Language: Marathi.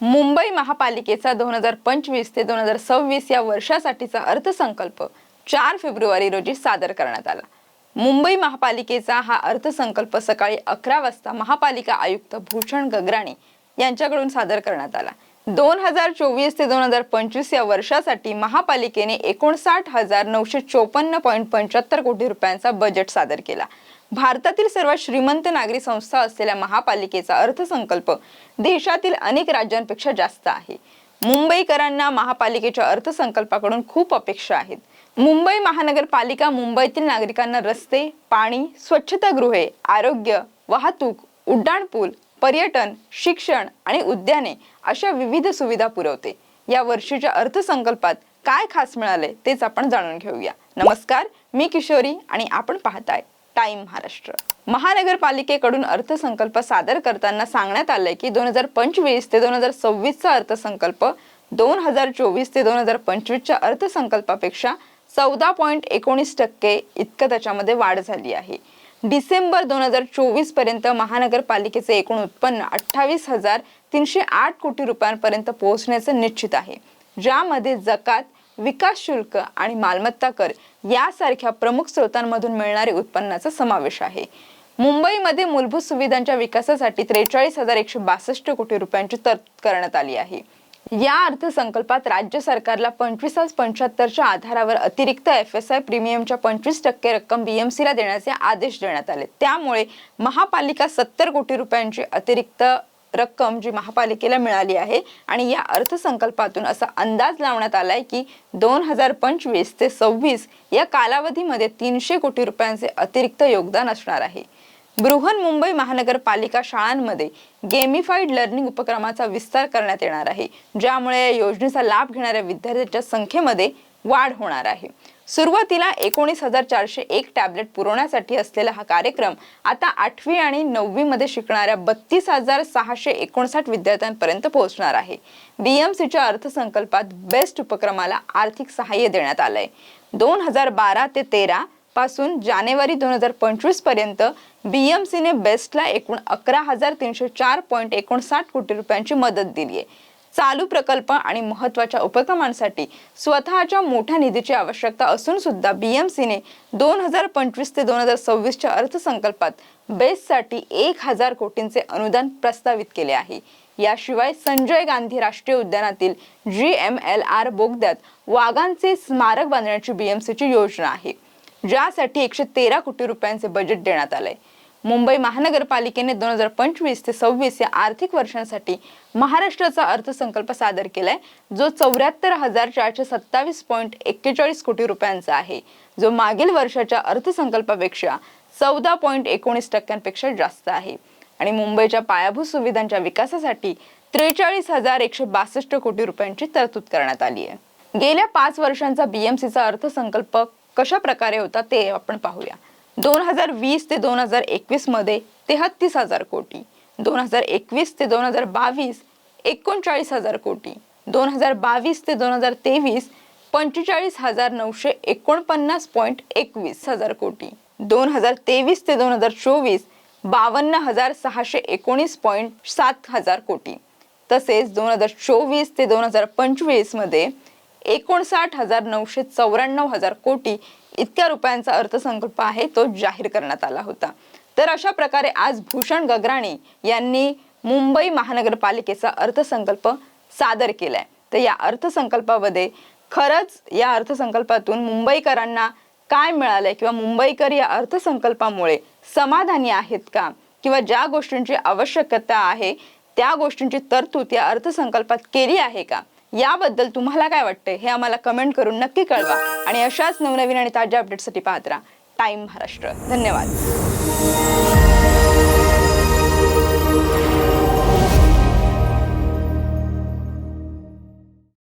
मुंबई महापालिकेचा दोन हजार पंचवीस ते दोन हजार सव्वीस या वर्षासाठीचा अर्थसंकल्प चार फेब्रुवारी रोजी सादर करण्यात आला. मुंबई महापालिकेचा हा अर्थसंकल्प सकाळी अकरा वाजता महापालिका आयुक्त भूषण गगराणी यांच्याकडून सादर करण्यात आला. दोन हजार चोवीस ते दोन हजार पंचवीस या वर्षासाठी महापालिकेने एकोणसाठ हजार नऊशे चोपन्न पॉईंट पंच्याहत्तर कोटी रुपयांचा बजेट सादर केला. भारतातील सर्वात श्रीमंत नागरी संस्था असलेल्या महापालिकेचा अर्थसंकल्प देशातील अनेक राज्यांपेक्षा जास्त आहे. मुंबईकरांना महापालिकेच्या अर्थसंकल्पाकडून खूप अपेक्षा आहेत. मुंबई महानगरपालिका मुंबईतील नागरिकांना रस्ते पाणी स्वच्छतागृहे आरोग्य वाहतूक उड्डाणपूल पर्यटन शिक्षण आणि उद्याने अशा विविध सुविधा पुरवते. या वर्षीच्या अर्थसंकल्पात काय खास मिळाले तेच आपण जाणून घेऊया. नमस्कार मी किशोरी आणि आपण पाहताय. टाइम महाराष्ट्र. महानगरपालिकेकडून अर्थसंकल्प सादर करताना सांगण्यात आलंय की दोन हजार पंचवीस ते दोन हजार सव्वीसचा अर्थसंकल्प दोन हजार चोवीस ते दोन हजार पंचवीसच्या अर्थसंकल्पापेक्षा चौदा पॉईंट एकोणीस टक्के इतकं त्याच्यामध्ये वाढ झाली आहे. डिसेंबर दोन हजार चोवीसपर्यंत महानगरपालिकेचे एकूण उत्पन्न अठ्ठावीस हजार तीनशे आठ कोटी रुपयांपर्यंत पोहोचण्याचे निश्चित आहे. ज्यामध्ये जकात विकास शुल्क आणि मालमत्ता कर यासारख्या प्रमुख स्रोतांमधून मिळणारे उत्पन्नाचा समावेश आहे. मुंबईमध्ये मूलभूत सुविधांच्या विकासासाठी त्रेचाळीस हजार एकशे बासष्ट कोटी रुपयांची तरतूद करण्यात आली आहे. या अर्थसंकल्पात राज्य सरकारला पंचवीस आज पंच्याहत्तरच्या आधारावर अतिरिक्त एफ एस आय प्रीमियमच्या पंचवीस टक्के रक्कम बीएमसीला देण्याचे आदेश देण्यात आले. त्यामुळे महापालिका सत्तर कोटी रुपयांची अतिरिक्त रक्कम जी महापालिकेला मिळाली आहे आणि या अर्थसंकल्पातून असा अंदाज लावण्यात आलाय की दोन हजार पंचवीस ते सव्वीस या कालावधीमध्ये तीनशे कोटी रुपयांचे अतिरिक्त योगदान असणार आहे. बृहन मुंबई महानगरपालिका शाळांमध्ये गेमिफाईड लर्निंग उपक्रमाचा विस्तार करण्यात येणार आहे ज्यामुळे या योजनेचा लाभ घेणाऱ्या विद्यार्थ्यांच्या संख्येमध्ये वाढ होणार आहे. सुरुवातीला एकोणीस हजार चारशे एक टॅबलेट पुरवण्यासाठी असलेला हा कार्यक्रम आता आठवी आणि नववी मध्ये शिकणाऱ्या बत्तीस हजार सहाशे एकोणसाठ विद्यार्थ्यांपर्यंत पोहोचणार आहे. बीएमसीच्या अर्थसंकल्पात बेस्ट उपक्रमाला आर्थिक सहाय्य देण्यात आलंय. दोन हजार बारा ते तेरा पासून जानेवारी दोन हजार पंचवीसपर्यंत बीएमसीने बेस्टला एकूण अकरा हजार तीनशे चार पॉईंट एकोणसाठ कोटी रुपयांची मदत दिली आहे चालू प्रकल्प आणि महत्त्वाच्या उपक्रमांसाठी स्वतःच्या मोठ्या निधीची आवश्यकता असून सुद्धा बीएमसीने दोन हजार पंचवीस ते दोन हजार सव्वीसच्या अर्थसंकल्पात बेस्टसाठी एक हजार कोटींचे अनुदान प्रस्तावित केले आहे. याशिवाय संजय गांधी राष्ट्रीय उद्यानातील जी एम एल आर बोगद्यात वाघांचे स्मारक बांधण्याची बीएमसीची योजना आहे. ज्यासाठी एकशे तेरा कोटी रुपयांचे बजेट देण्यात आलंय. मुंबई महानगरपालिकेने दोन हजार पंचवीस ते सव्वीस या आर्थिक वर्षांसाठी महाराष्ट्राचा अर्थसंकल्प सादर केलाय जो चौऱ्याहत्तर हजार चारशे सत्तावीस पॉईंट एक्केचाळीस कोटी रुपयांचा आहे. जो मागील वर्षाच्या अर्थसंकल्पापेक्षा चौदा पॉईंट एकोणीस टक्क्यांपेक्षा जास्त आहे. आणि मुंबईच्या पायाभूत सुविधांच्या विकासासाठी त्रेचाळीस हजार एकशे बासष्ट कोटी रुपयांची तरतूद करण्यात आली आहे. गेल्या पाच वर्षांचा बीएमसीचा अर्थसंकल्प कशा प्रकारे होता ते आपण पाहूया. दोन हजार वीस ते दोन हजार एकवीसमध्ये तेहत्तीस हजार कोटी दोन हजार एकवीस ते दोन हजार बावीस एकोणचाळीस हजार कोटी दोन हजार बावीस ते दोन हजार तेवीस पंचेचाळीस हजार नऊशे एकोणपन्नास पॉईंट एकवीस हजार कोटी दोन हजार तेवीस ते दोन हजार चोवीस बावन्न हजार सहाशे एकोणीस पॉईंट सात हजार कोटी तसेच दोन हजार चोवीस ते दोन हजार पंचवीसमध्ये एकोणसाठ हजार नऊशे चौऱ्याण्णव हजार कोटी इतक्या रुपयांचा अर्थसंकल्प आहे तो जाहीर करण्यात आला होता. तर अशा प्रकारे आज भूषण गगराणी यांनी मुंबई महानगरपालिकेचा अर्थसंकल्प सादर केलाय. तर या अर्थसंकल्पामध्ये खरंच या अर्थसंकल्पातून मुंबईकरांना काय मिळालंय किंवा मुंबईकर या अर्थसंकल्पामुळे समाधानी आहेत का? किंवा ज्या गोष्टींची आवश्यकता आहे त्या गोष्टींची तरतूद या अर्थसंकल्पात केली आहे का? याबद्दल तुम्हाला काय वाटतंय हे आम्हाला कमेंट करून नक्की कळवा. आणि अशाच नवनवीन आणि ताज्या अपडेटसाठी पाहत राहा. टाईम महाराष्ट्र. धन्यवाद.